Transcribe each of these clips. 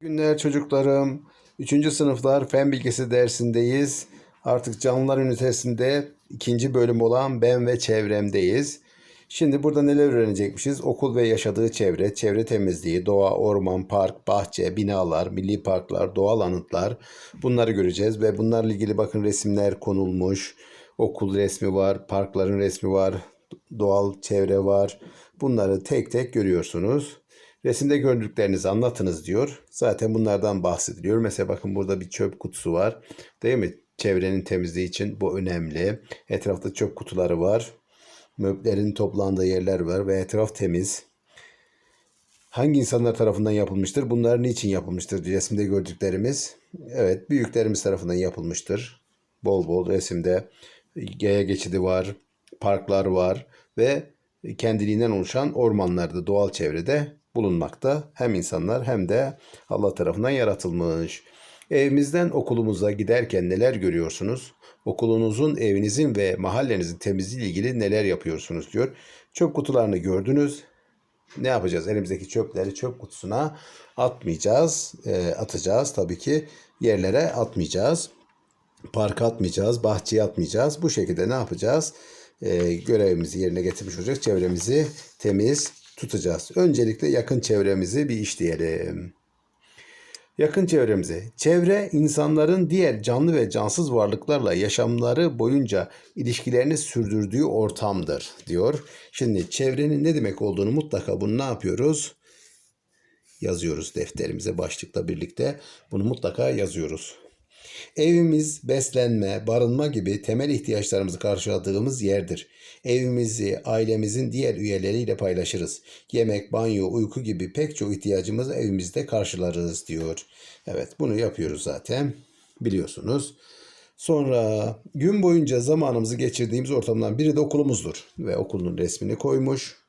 Günler çocuklarım. 3. sınıflar fen bilgisi dersindeyiz. Artık canlılar ünitesinde ikinci bölüm olan ben ve çevremdeyiz. Şimdi burada neler öğrenecekmişiz? Okul ve yaşadığı çevre, çevre temizliği, doğa, orman, park, bahçe, binalar, milli parklar, doğal anıtlar bunları göreceğiz. Ve bunlarla ilgili bakın resimler konulmuş. Okul resmi var, parkların resmi var, doğal çevre var. Bunları tek tek görüyorsunuz. Resimde gördüklerinizi anlatınız diyor. Zaten bunlardan bahsediliyor. Mesela bakın burada bir çöp kutusu var. Değil mi? Çevrenin temizliği için bu önemli. Etrafta çöp kutuları var. Möblerin toplandığı yerler var ve etraf temiz. Hangi insanlar tarafından yapılmıştır? Bunlar niçin yapılmıştır? Resimde gördüklerimiz. Evet, büyüklerimiz tarafından yapılmıştır. Bol bol resimde yaya geçidi var, parklar var ve kendiliğinden oluşan ormanlarda, doğal çevrede bulunmakta. Hem insanlar hem de Allah tarafından yaratılmış. Evimizden okulumuza giderken neler görüyorsunuz? Okulunuzun, evinizin ve mahallenizin temizliği ile ilgili neler yapıyorsunuz diyor. Çöp kutularını gördünüz. Ne yapacağız? Elimizdeki çöpleri çöp kutusuna atmayacağız. E, atacağız tabii ki. Yerlere atmayacağız. Parka atmayacağız. Bahçeye atmayacağız. Bu şekilde ne yapacağız? E, görevimizi yerine getirmiş olacak. Çevremizi temiz tutacağız. Öncelikle yakın çevremizi bir işleyelim. Yakın çevremize. Çevre insanların diğer canlı ve cansız varlıklarla yaşamları boyunca ilişkilerini sürdürdüğü ortamdır diyor. Şimdi çevrenin ne demek olduğunu mutlaka bunu ne yapıyoruz? Yazıyoruz defterimize başlıkla birlikte. Bunu mutlaka yazıyoruz. Evimiz beslenme, barınma gibi temel ihtiyaçlarımızı karşıladığımız yerdir. Evimizi ailemizin diğer üyeleriyle paylaşırız. Yemek, banyo, uyku gibi pek çok ihtiyacımızı evimizde karşılarız diyor. Evet bunu yapıyoruz zaten biliyorsunuz. Sonra gün boyunca zamanımızı geçirdiğimiz ortamdan biri de okulumuzdur. Ve okulun resmini koymuş.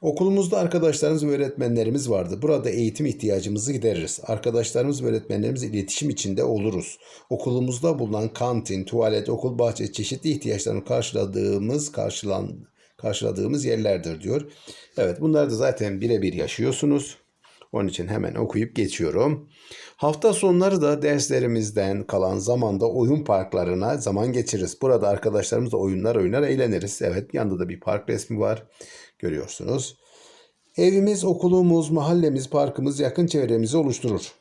Okulumuzda arkadaşlarımız ve öğretmenlerimiz vardı. Burada eğitim ihtiyacımızı gideririz. Arkadaşlarımız ve öğretmenlerimizle iletişim içinde oluruz. Okulumuzda bulunan kantin, tuvalet, okul bahçe çeşitli ihtiyaçlarını karşıladığımız, karşılan, karşıladığımız yerlerdir diyor. Evet bunları da zaten birebir yaşıyorsunuz. Onun için hemen okuyup geçiyorum. Hafta sonları da derslerimizden kalan zamanda oyun parklarına zaman geçiririz. Burada arkadaşlarımızla oyunlar oynar eğleniriz. Evet yanında da bir park resmi var. Görüyorsunuz. Evimiz, okulumuz, mahallemiz, parkımız yakın çevremizi oluşturur.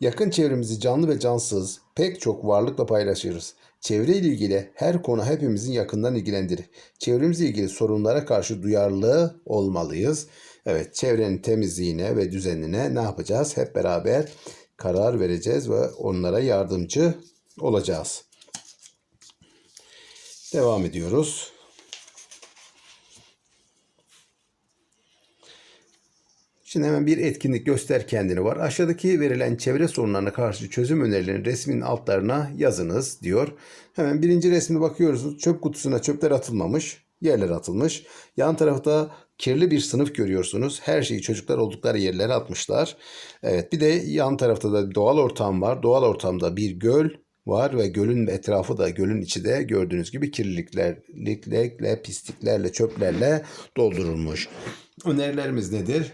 Yakın çevremizi canlı ve cansız pek çok varlıkla paylaşırız. Çevre ile ilgili her konu hepimizin yakından ilgilendirir. Çevremizle ilgili sorunlara karşı duyarlı olmalıyız. Evet, çevrenin temizliğine ve düzenine ne yapacağız? Hep beraber karar vereceğiz ve onlara yardımcı olacağız. Devam ediyoruz. Şimdi hemen bir etkinlik göster kendini var. Aşağıdaki verilen çevre sorunlarına karşı çözüm önerilerini resmin altlarına yazınız diyor. Hemen birinci resme bakıyoruz. Çöp kutusuna çöpler atılmamış. Yerler atılmış. Yan tarafta kirli bir sınıf görüyorsunuz. Her şeyi çocuklar oldukları yerlere atmışlar. Evet bir de yan tarafta da doğal ortam var. Doğal ortamda bir göl var ve gölün etrafı da gölün içi de gördüğünüz gibi kirliliklerle, pisliklerle, çöplerle doldurulmuş. Önerilerimiz nedir?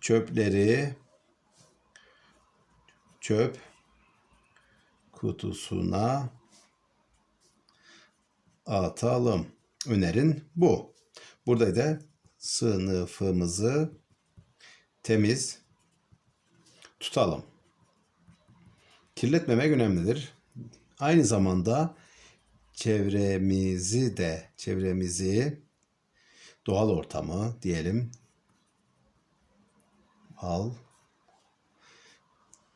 Çöpleri çöp kutusuna atalım. Önerin bu. Burada da sınıfımızı temiz tutalım. Kirletmemek önemlidir. Aynı zamanda çevremizi de çevremizi doğal ortamı diyelim al.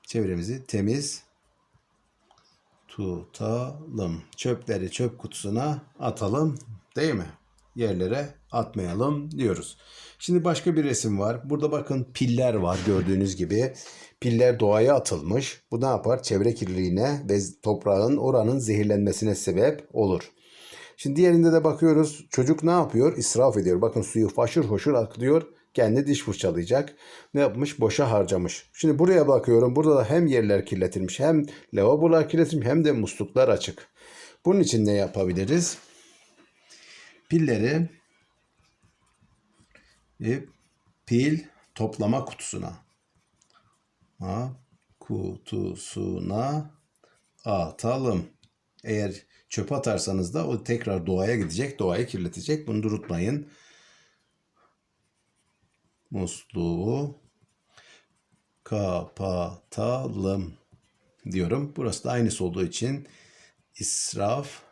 Çevremizi temiz tutalım. Çöpleri çöp kutusuna atalım değil mi? Yerlere atmayalım diyoruz. Şimdi başka bir resim var. Burada bakın piller var gördüğünüz gibi. Piller doğaya atılmış. Bu ne yapar? Çevre kirliliğine ve toprağın oranın zehirlenmesine sebep olur. Şimdi diğerinde de bakıyoruz. Çocuk ne yapıyor? İsraf ediyor. Bakın suyu faşır hoşur akıyor kendi diş fırçalayacak. Ne yapmış? Boşa harcamış. Şimdi buraya bakıyorum. Burada da hem yerler kirletilmiş hem lavabolar kirletilmiş hem de musluklar açık. Bunun için ne yapabiliriz? Pilleri e, pil toplama kutusuna. Ha, kutusuna atalım. Eğer çöpe atarsanız da o tekrar doğaya gidecek, doğayı kirletecek. Bunu unutmayın. Musluğu kapatalım diyorum. Burası da aynısı olduğu için israf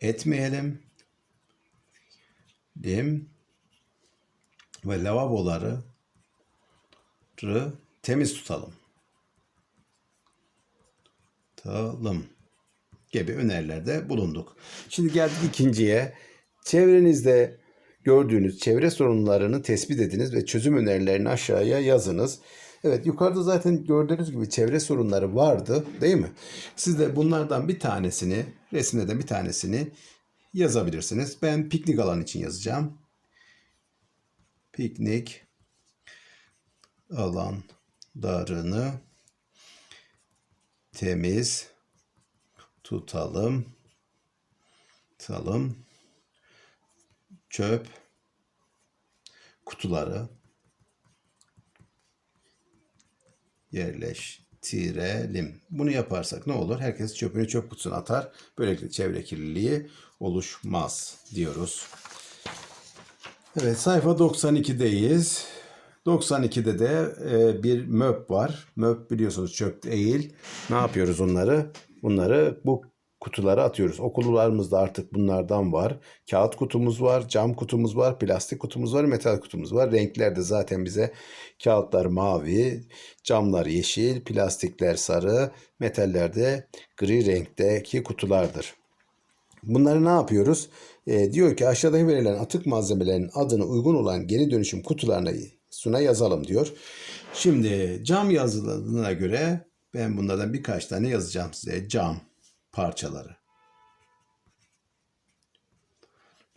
etmeyelim. Dim ve lavaboları rı temiz tutalım. Tutalım gibi önerilerde bulunduk. Şimdi geldik ikinciye. Çevrenizde gördüğünüz çevre sorunlarını tespit ediniz ve çözüm önerilerini aşağıya yazınız. Evet yukarıda zaten gördüğünüz gibi çevre sorunları vardı değil mi? Siz de bunlardan bir tanesini, resimde de bir tanesini yazabilirsiniz. Ben piknik alanı için yazacağım. Piknik alanlarını temiz tutalım. Tutalım. Çöp kutuları yerleştirelim. Bunu yaparsak ne olur? Herkes çöpünü çöp kutusuna atar. Böylelikle çevre kirliliği oluşmaz diyoruz. Evet sayfa 92'deyiz. 92'de de e, bir möp var. Möp biliyorsunuz çöp değil. Ne yapıyoruz onları? Bunları bu kutulara atıyoruz. Okullarımızda artık bunlardan var. Kağıt kutumuz var, cam kutumuz var, plastik kutumuz var, metal kutumuz var. Renkler de zaten bize kağıtlar mavi, camlar yeşil, plastikler sarı, metaller de gri renkteki kutulardır. Bunları ne yapıyoruz? E, diyor ki aşağıda verilen atık malzemelerin adını uygun olan geri dönüşüm kutularına suna yazalım diyor. Şimdi cam yazıldığına göre ben bunlardan birkaç tane yazacağım size. Cam parçaları.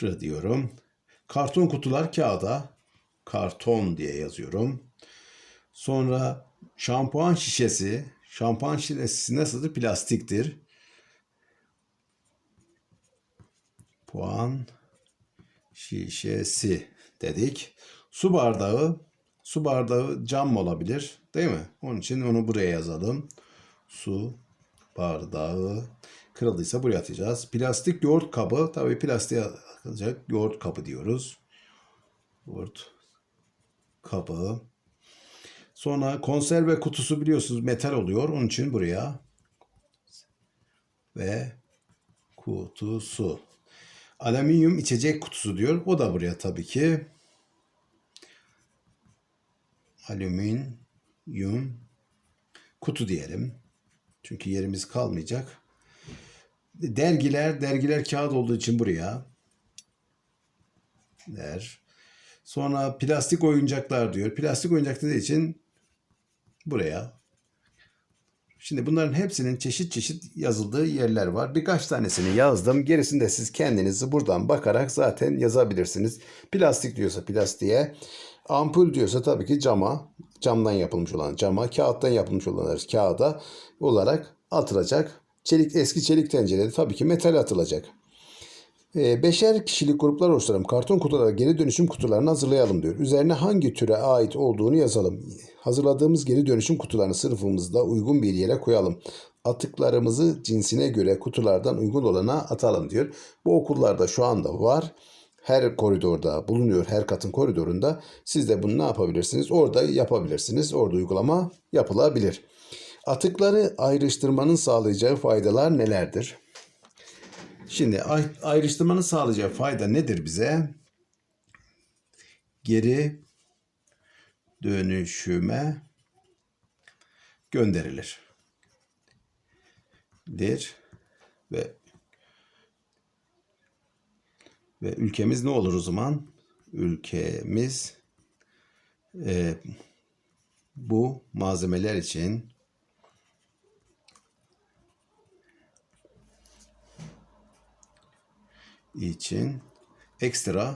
R diyorum. Karton kutular kağıda karton diye yazıyorum. Sonra şampuan şişesi. Şampuan şişesi nasıldır? Plastiktir. Puan şişesi dedik. Su bardağı. Su bardağı cam olabilir. Değil mi? Onun için onu buraya yazalım. Su bardağı kırıldıysa buraya atacağız. Plastik yoğurt kabı. Tabii plastiğe atılacak yoğurt kabı diyoruz. Yoğurt kabı. Sonra konserve kutusu biliyorsunuz metal oluyor. Onun için buraya ve kutusu. Alüminyum içecek kutusu diyor. O da buraya tabii ki. Alüminyum kutu diyelim. Çünkü yerimiz kalmayacak. Dergiler, dergiler kağıt olduğu için buraya. Der. Sonra plastik oyuncaklar diyor. Plastik oyuncak dediği için buraya. Şimdi bunların hepsinin çeşit çeşit yazıldığı yerler var. Birkaç tanesini yazdım. Gerisini de siz kendinizi buradan bakarak zaten yazabilirsiniz. Plastik diyorsa plastiğe, ampul diyorsa tabii ki cama, camdan yapılmış olan cama, kağıttan yapılmış olanlar kağıda olarak atılacak. Çelik eski çelik tencerede tabii ki metal atılacak. E, beşer kişilik gruplar oluşturalım. Karton kutulara geri dönüşüm kutularını hazırlayalım diyor. Üzerine hangi türe ait olduğunu yazalım. Hazırladığımız geri dönüşüm kutularını sınıfımızda uygun bir yere koyalım. Atıklarımızı cinsine göre kutulardan uygun olana atalım diyor. Bu okullarda şu anda var. Her koridorda bulunuyor, her katın koridorunda. Siz de bunu ne yapabilirsiniz? Orada yapabilirsiniz. Orada uygulama yapılabilir. Atıkları ayrıştırmanın sağlayacağı faydalar nelerdir? Şimdi ay- ayrıştırmanın sağlayacağı fayda nedir bize? Geri dönüşüme gönderilir. Der ve ve ülkemiz ne olur o zaman? Ülkemiz e, bu malzemeler için için ekstra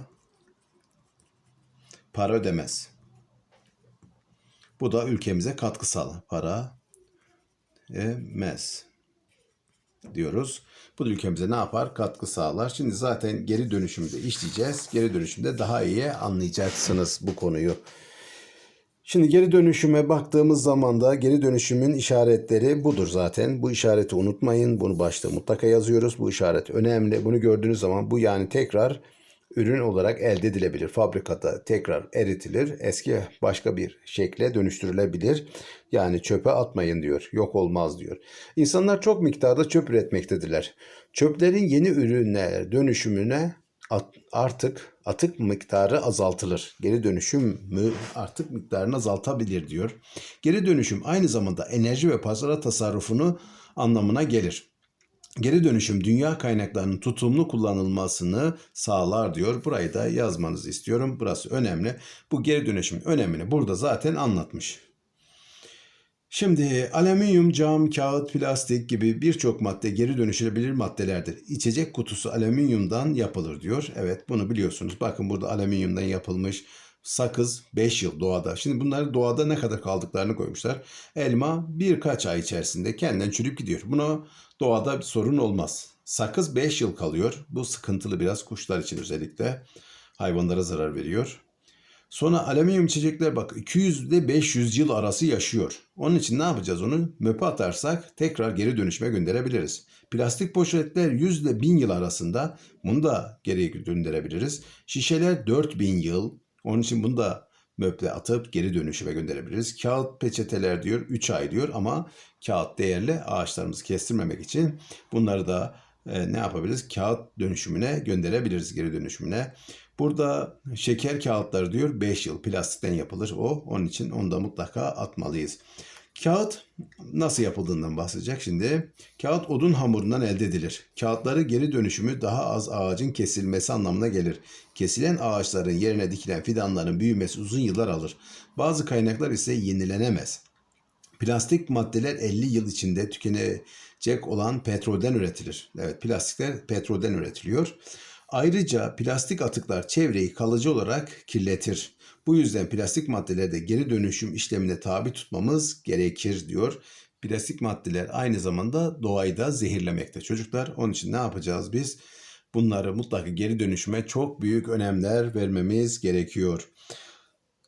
para ödemez. Bu da ülkemize katkı sağlar. Para ödemez diyoruz. Bu da ülkemize ne yapar? Katkı sağlar. Şimdi zaten geri dönüşümde işleyeceğiz. Geri dönüşümde daha iyi anlayacaksınız bu konuyu. Şimdi geri dönüşüme baktığımız zaman da geri dönüşümün işaretleri budur zaten. Bu işareti unutmayın. Bunu başta mutlaka yazıyoruz. Bu işaret önemli. Bunu gördüğünüz zaman bu yani tekrar ürün olarak elde edilebilir. Fabrikada tekrar eritilir. Eski başka bir şekle dönüştürülebilir. Yani çöpe atmayın diyor. Yok olmaz diyor. İnsanlar çok miktarda çöp üretmektedirler. Çöplerin yeni ürünler dönüşümüne artık atık miktarı azaltılır. Geri dönüşüm mü artık miktarını azaltabilir diyor. Geri dönüşüm aynı zamanda enerji ve pazara tasarrufunu anlamına gelir. Geri dönüşüm dünya kaynaklarının tutumlu kullanılmasını sağlar diyor. Burayı da yazmanızı istiyorum. Burası önemli. Bu geri dönüşüm önemini burada zaten anlatmış. Şimdi alüminyum, cam, kağıt, plastik gibi birçok madde geri dönüşülebilir maddelerdir. İçecek kutusu alüminyumdan yapılır diyor. Evet bunu biliyorsunuz. Bakın burada alüminyumdan yapılmış sakız 5 yıl doğada. Şimdi bunları doğada ne kadar kaldıklarını koymuşlar. Elma birkaç ay içerisinde kendinden çürüyüp gidiyor. Buna doğada bir sorun olmaz. Sakız 5 yıl kalıyor. Bu sıkıntılı biraz kuşlar için özellikle. Hayvanlara zarar veriyor. Sonra alüminyum içecekler bak 200 ile 500 yıl arası yaşıyor. Onun için ne yapacağız onu? Möpe atarsak tekrar geri dönüşüme gönderebiliriz. Plastik poşetler 100 ile 1000 yıl arasında bunu da geri gönderebiliriz. Şişeler 4000 yıl. Onun için bunu da möple atıp geri dönüşüme gönderebiliriz. Kağıt peçeteler diyor 3 ay diyor ama kağıt değerli ağaçlarımızı kestirmemek için bunları da e, ne yapabiliriz? Kağıt dönüşümüne gönderebiliriz geri dönüşümüne. Burada şeker kağıtları diyor 5 yıl plastikten yapılır o. Onun için onu da mutlaka atmalıyız. Kağıt nasıl yapıldığından bahsedecek şimdi. Kağıt odun hamurundan elde edilir. Kağıtları geri dönüşümü daha az ağacın kesilmesi anlamına gelir. Kesilen ağaçların yerine dikilen fidanların büyümesi uzun yıllar alır. Bazı kaynaklar ise yenilenemez. Plastik maddeler 50 yıl içinde tükenecek olan petrolden üretilir. Evet plastikler petrolden üretiliyor. Ayrıca plastik atıklar çevreyi kalıcı olarak kirletir. Bu yüzden plastik maddeleri de geri dönüşüm işlemine tabi tutmamız gerekir diyor. Plastik maddeler aynı zamanda doğayı da zehirlemekte çocuklar. Onun için ne yapacağız biz? Bunları mutlaka geri dönüşüme çok büyük önemler vermemiz gerekiyor.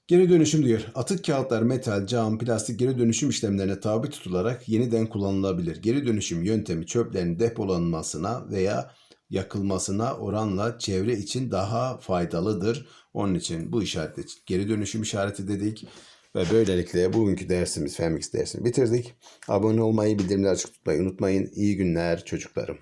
Geri dönüşüm diyor. Atık kağıtlar, metal, cam, plastik geri dönüşüm işlemlerine tabi tutularak yeniden kullanılabilir. Geri dönüşüm yöntemi çöplerin depolanmasına veya yakılmasına oranla çevre için daha faydalıdır. Onun için bu işaretle geri dönüşüm işareti dedik. Ve böylelikle bugünkü dersimiz Femix dersini bitirdik. Abone olmayı, bildirimleri açık tutmayı unutmayın. İyi günler çocuklarım.